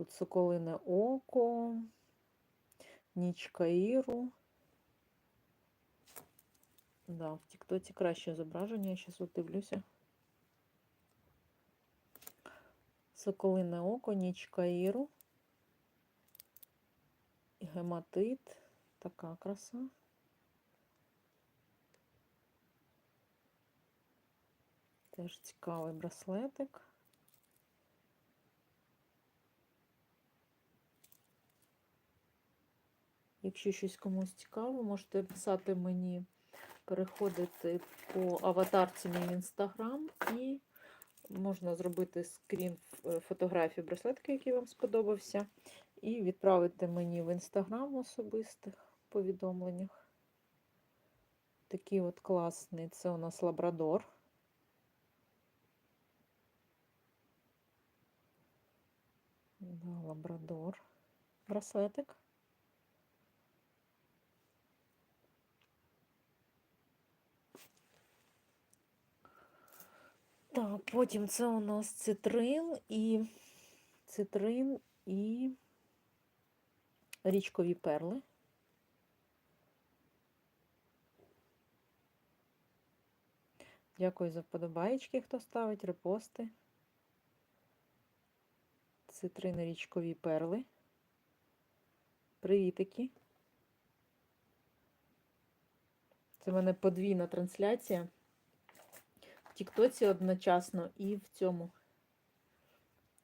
Тут соколине око, нічка Іру. Да, в Тіктоці краще зображення, я зараз от дивлюся. Соколине око, нічка Іру. І гематит. Така краса. Теж цікавий браслетик. Якщо щось комусь цікаво, можете писати мені, переходити по аватарці мій в інстаграм і можна зробити скрін фотографії браслетки, який вам сподобався, і відправити мені в інстаграм в особистих повідомленнях. Такий от класний. Це у нас лабрадор. Да, лабрадор. Браслетик. Так, потім це у нас цитрин і цитрин і річкові перли. Дякую за вподобаєчки, хто ставить, репости. Цитрин і річкові перли. Привітики. Це в мене подвійна трансляція. Тіктоці одночасно і в цьому,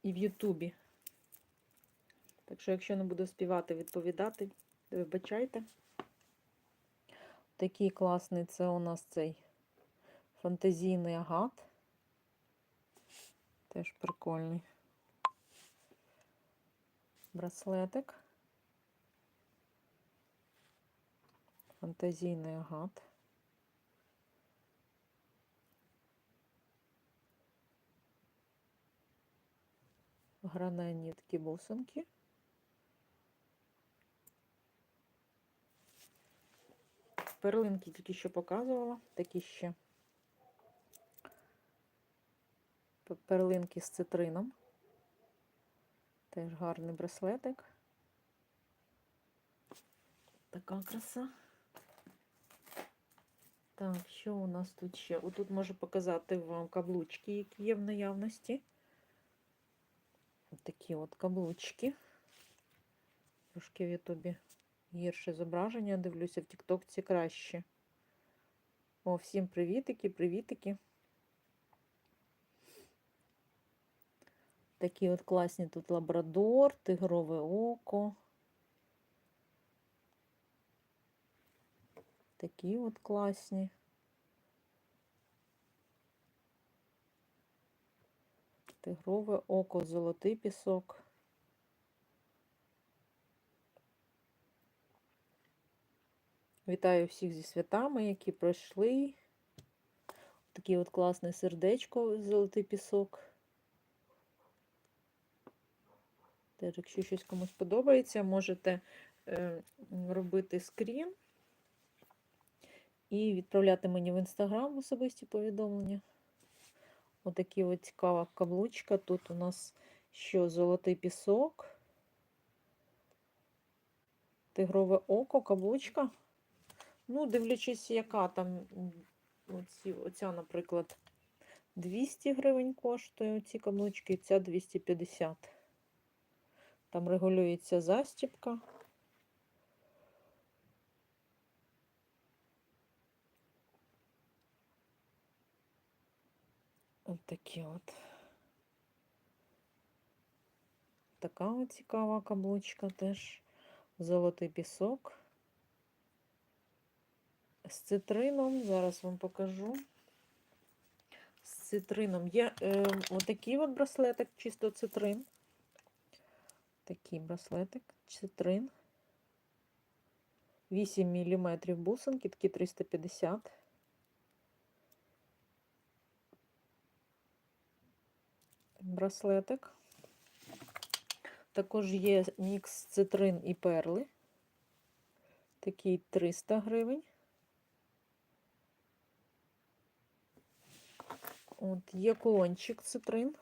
і в Ютубі. Так що, якщо не буду співати, відповідати, вибачайте. Такий класний це у нас цей фантазійний агат. Теж прикольний. Браслетик. Фантазійний агат. Граненні такі бусинки. Перлинки тільки що показувала, такі ще перлинки з цитрином. Теж гарний браслетик. Така краса. Так, що у нас тут ще? Отут можу показати вам каблучки, які є в наявності. Такі от каблучки. Трошки в Ютубі гірше зображення. Дивлюся, в Тіктокці краще. О, всім привітики, привітики. Такі от класні тут лабрадор, тигрове око. Такі от класні. Тигрове око, золотий пісок. Вітаю всіх зі святами, які пройшли. Такий от класне сердечко, золотий пісок. Теж, якщо щось комусь подобається, можете е, робити скрін і відправляти мені в інстаграм особисті повідомлення. Отакі от цікава каблучка. Тут у нас що золотий пісок, тигрове око, каблучка. Ну, дивлячись, яка там оці, оця, наприклад, 200 гривень коштує ці каблучки, ця 250. Там регулюється застіпка. Ось такі от. Така от цікава каблучка теж. Золотий пісок. З цитрином, зараз вам покажу. З цитрином є е, отакий от браслетик, чисто цитрин. Такий браслетик, цитрин. 8 мм бусинки, такі 350. Браслетик. Також є мікс цитрин і перли. Такий 300 гривень. От, є колончик цитрин.